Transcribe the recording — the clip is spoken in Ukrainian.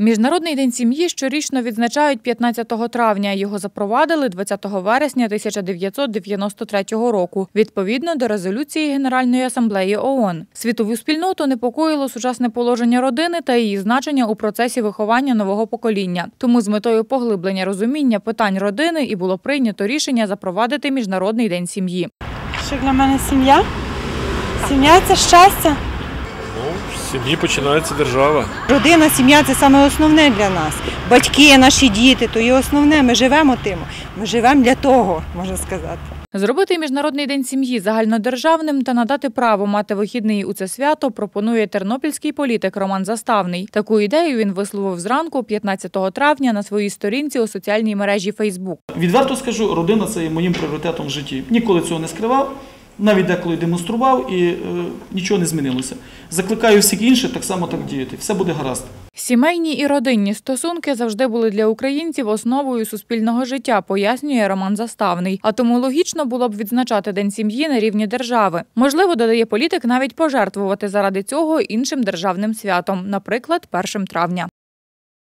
Міжнародний день сім'ї щорічно відзначають 15 травня. Його запровадили 20 вересня 1993 року, відповідно до резолюції Генеральної асамблеї ООН. Світову спільноту непокоїло сучасне положення родини та її значення у процесі виховання нового покоління. Тому з метою поглиблення розуміння питань родини і було прийнято рішення запровадити Міжнародний день сім'ї. Що для мене сім'я? Сім'я це щастя. Ну, з сім'ї починається держава. Родина, сім'я це саме основне для нас. Батьки, наші діти, то є основне. Ми живемо тим. Ми живемо для того, можна сказати. Зробити міжнародний день сім'ї загальнодержавним та надати право мати вихідний у це свято пропонує тернопільський політик Роман Заставний. Таку ідею він висловив зранку, 15 травня, на своїй сторінці у соціальній мережі Фейсбук. Відверто скажу, родина це є моїм пріоритетом в житті. Ніколи цього не скривав, навіть деколи демонстрував і е, нічого не змінилося. Закликаю всіх інших так само так діяти. Все буде гаразд. Сімейні і родинні стосунки завжди були для українців основою суспільного життя, пояснює Роман Заставний. А тому логічно було б відзначати День сім'ї на рівні держави. Можливо, додає політик навіть пожертвувати заради цього іншим державним святом, наприклад, 1 травня.